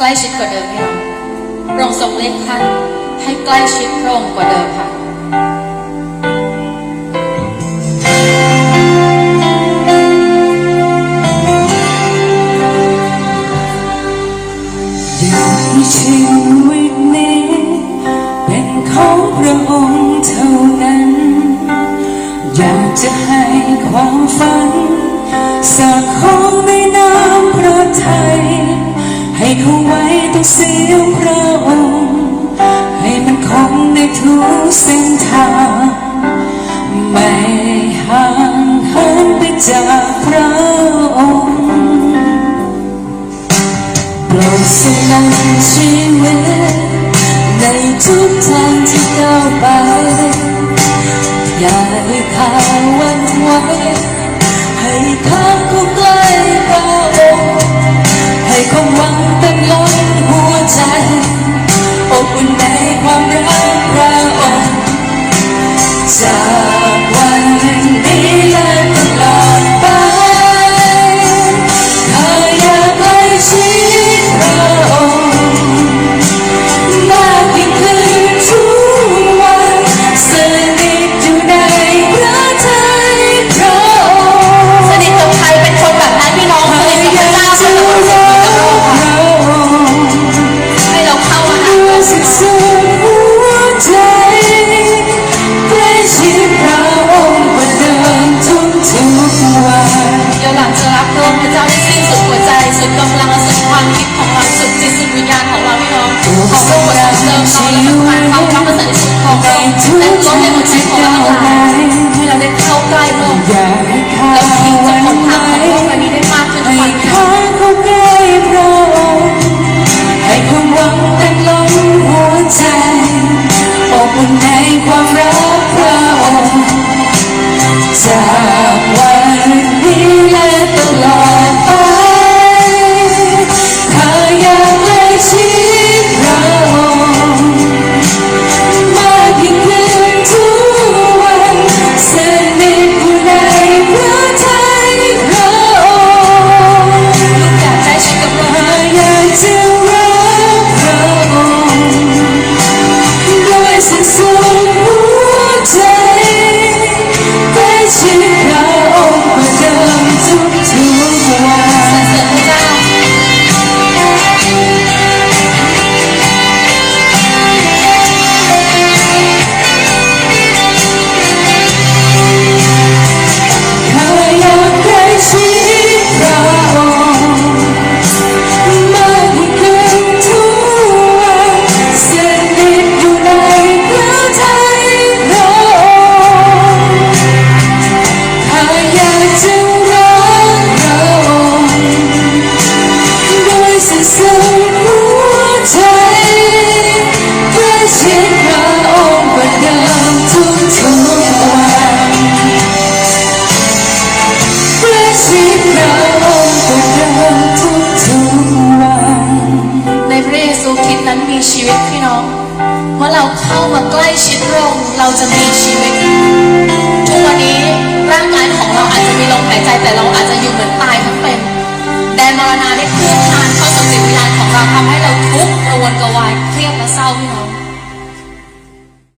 ใกล้ชิดกว่าเดิมพี่น้องพระองค์ทรงเรียกท่านให้ใกล้ชิดพระองค์กว่าเดิมค่ะในชีวิตนี้เป็นของพระองค์เท่านั้น อยากจะ้องเสียงพระองค์ให้มันคงในทุกเส้นทาง ไม่ห่างเหินไปจากพระองค์โปรดทรงนำชีวิตในทุกทางที่ก้าวไป อย่าให้ข้าหวันไหวให้ข้าเข้าใก จ ลังจะรักพระองพระเจ้าได้สิ้นสุดหัวใจ สุดกำลังและสุดความคิดของเราสุดจิตสุดวิญญาณของเราพี่น้องขอพระองค์เติมเราและประทานความรักประเสริฐสุดของเรา ในเร์ซคิสนั้นมีชีวิตพี่น้องเมื่อเราเข้ามาใกล้ชิดพงเราจะมีชีวิตทุกวันนี้ร่างกายของเราอาจจะมีลมหายใจแต่เราอาจจะอยู่เหมือนตายทั้ง ทำให้เราทุกข์กระวนกระวายเครียดและเศร้าพี่น้อง